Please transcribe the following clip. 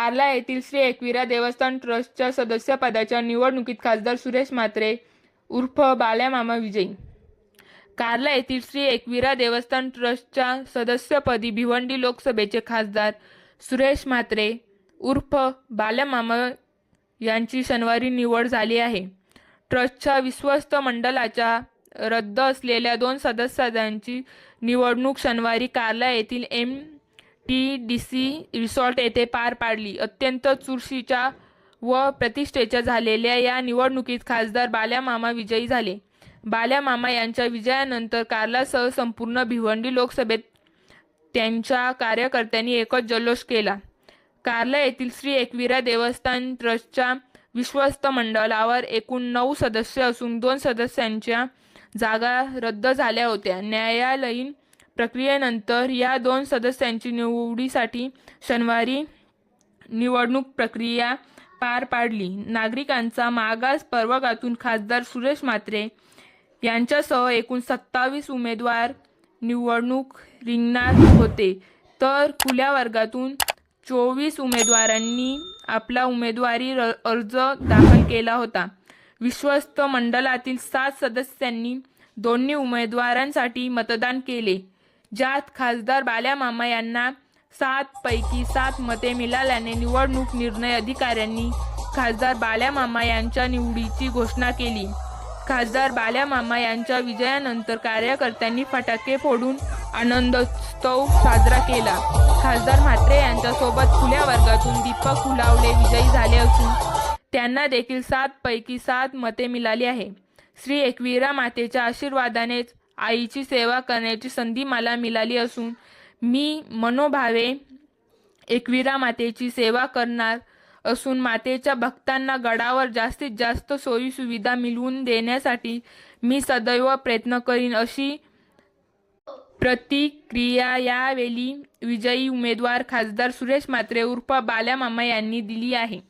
कार्ला येथील श्री एकविरा देवस्थान ट्रस्टच्या सदस्यपदाच्या निवडणुकीत खासदार सुरेश म्हात्रे उर्फ बाल्यामामा विजयी. कार्ला येथील श्री एकविरा देवस्थान ट्रस्टच्या सदस्यपदी भिवंडी लोकसभेचे खासदार सुरेश म्हात्रे उर्फ बाल्यामामा यांची शनिवारी निवड झाली आहे. ट्रस्टच्या विश्वस्त मंडळाच्या रद्द असलेल्या दोन सदस्यांची निवडणूक शनिवारी कार्ला येथील M T D C resort येथे पार पाडली. अत्यंत चुरशीच्या व प्रतिष्ठेच्या झालेल्या या निवडणुकीत खासदार बाल्यामामा विजयी झाले. बाल्यामामा यांच्या विजयानंतर कार्लासह संपूर्ण भिवंडी लोकसभेत त्यांच्या कार्यकर्त्यांनी एकच जल्लोष केला. कार्ला येथील श्री एकविरा देवस्थान ट्रस्टच्या विश्वस्त मंडळावर एकूण नऊ सदस्य असून दोन सदस्यांच्या जागा रद्द झाल्या होत्या. न्यायालयीन प्रक्रियेनंतर या दोन सदस्यांची निवडीसाठी शनिवारी निवडणूक प्रक्रिया पार पाडली. नागरिकांचा मागास प्रवर्गातून खासदार सुरेश म्हात्रे यांच्यासह एकूण सत्तावीस उमेदवार निवडणूक रिंगणार होते. तर खुल्या वर्गातून चोवीस उमेदवारांनी आपला उमेदवारी र- अर्ज दाखल केला होता. विश्वस्त मंडळातील सात सदस्यांनी दोन्ही उमेदवारांसाठी मतदान केले. ज्यात खासदार बाल्यामामा यांना सात पैकी सात मते मिळाल्याने निवडणूक निर्णय अधिकाऱ्यांनी खासदार बाल्यामामा यांच्या निवडीची घोषणा केली. खासदार बाल्यामामा यांच्या विजयानंतर कार्यकर्त्यांनी फटाके फोडून आनंदोत्सव साजरा केला. खासदार म्हात्रे यांच्यासोबत खुल्या वर्गातून दीपक फुलावले विजयी झाले असून त्यांना देखील सात पैकी सात मते मिळाली आहे. श्री एकविरा मातेच्या आशीर्वादानेच आईची सेवा करण्याची संधी मला मिळाली असून मी मनोभावे एकविरा मातेची सेवा करणार असून मातेच्या भक्तांना गडावर जास्तीत जास्त सोयीसुविधा मिळवून देण्यासाठी मी सदैव प्रयत्न करीन अशी प्रतिक्रिया यावेळी विजयी उमेदवार खासदार सुरेश म्हात्रे उर्फ बाल्यामामा यांनी दिली आहे.